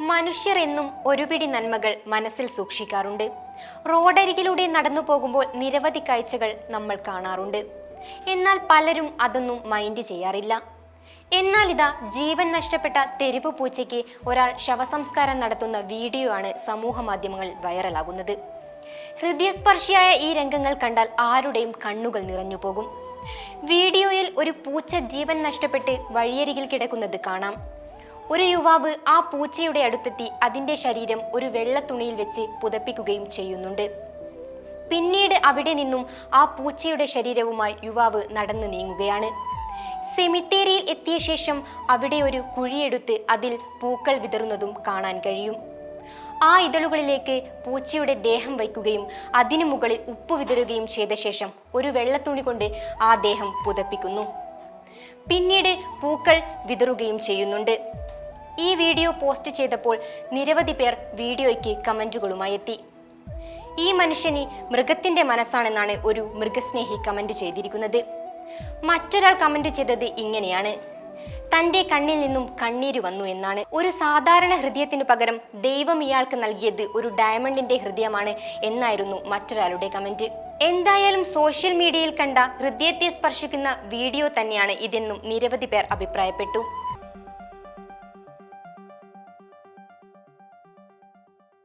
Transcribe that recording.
മനുഷ്യർ എന്നും ഒരുപിടി നന്മകൾ മനസ്സിൽ സൂക്ഷിക്കാറുണ്ട്. റോഡരികിലൂടെ നടന്നു പോകുമ്പോൾ നിരവധി കാഴ്ചകൾ നമ്മൾ കാണാറുണ്ട്. എന്നാൽ പലരും അതൊന്നും മൈൻഡ് ചെയ്യാറില്ല. എന്നാൽ ഇതാ ജീവൻ നഷ്ടപ്പെട്ട തെരുവ് പൂച്ചയ്ക്ക് ഒരാൾ ശവസംസ്കാരം നടത്തുന്ന വീഡിയോ ആണ് സമൂഹ മാധ്യമങ്ങളിൽ വൈറലാകുന്നത്. ഹൃദയസ്പർശിയായ ഈ രംഗങ്ങൾ കണ്ടാൽ ആരുടെയും കണ്ണുകൾ നിറഞ്ഞു പോകും. വീഡിയോയിൽ ഒരു പൂച്ച ജീവൻ നഷ്ടപ്പെട്ട് വഴിയരികിൽ കിടക്കുന്നത് കാണാം. ഒരു യുവാവ് ആ പൂച്ചയുടെ അടുത്തെത്തി അതിന്റെ ശരീരം ഒരു വെള്ള തുണിയിൽ വെച്ച് പുതപ്പിക്കുകയും ചെയ്യുന്നുണ്ട്. പിന്നീട് അവിടെ നിന്നും ആ പൂച്ചയുടെ ശരീരവുമായി യുവാവ് നടന്നു നീങ്ങുകയാണ്. സെമിത്തേരിയിൽ എത്തിയ ശേഷം അവിടെ ഒരു കുഴിയെടുത്ത് അതിൽ പൂക്കൾ വിതറുന്നതും കാണാൻ കഴിയും. ആ ഇതളുകളിലേക്ക് പൂച്ചയുടെ ദേഹം വയ്ക്കുകയും അതിനു മുകളിൽ ഉപ്പ് വിതറുകയും ചെയ്ത ശേഷം ഒരു വെള്ളത്തുണി കൊണ്ട് ആ ദേഹം പുതപ്പിക്കുന്നു. പിന്നീട് പൂക്കൾ വിതറുകയും ചെയ്യുന്നുണ്ട്. ഈ വീഡിയോ പോസ്റ്റ് ചെയ്തപ്പോൾ നിരവധി പേർ വീഡിയോയ്ക്ക് കമന്റുകളുമായി എത്തി. ഈ മനുഷ്യന് മൃഗത്തിന്റെ മനസ്സാണെന്നാണ് ഒരു മൃഗസ്നേഹി കമന്റ് ചെയ്തിരിക്കുന്നത്. മറ്റൊരാൾ കമന്റ് ചെയ്തത് ഇങ്ങനെയാണ്. തന്റെ കണ്ണിൽ നിന്നും കണ്ണീര് വന്നു എന്നാണ്. ഒരു സാധാരണ ഹൃദയത്തിനു പകരം ദൈവം ഇയാൾക്ക് നൽകിയത് ഒരു ഡയമണ്ടിന്റെ ഹൃദയമാണ് എന്നായിരുന്നു മറ്റൊരാളുടെ കമന്റ്. എന്തായാലും സോഷ്യൽ മീഡിയയിൽ കണ്ട ഹൃദയത്തെ സ്പർശിക്കുന്ന വീഡിയോ തന്നെയാണ് ഇതെന്നും നിരവധി പേർ അഭിപ്രായപ്പെട്ടു.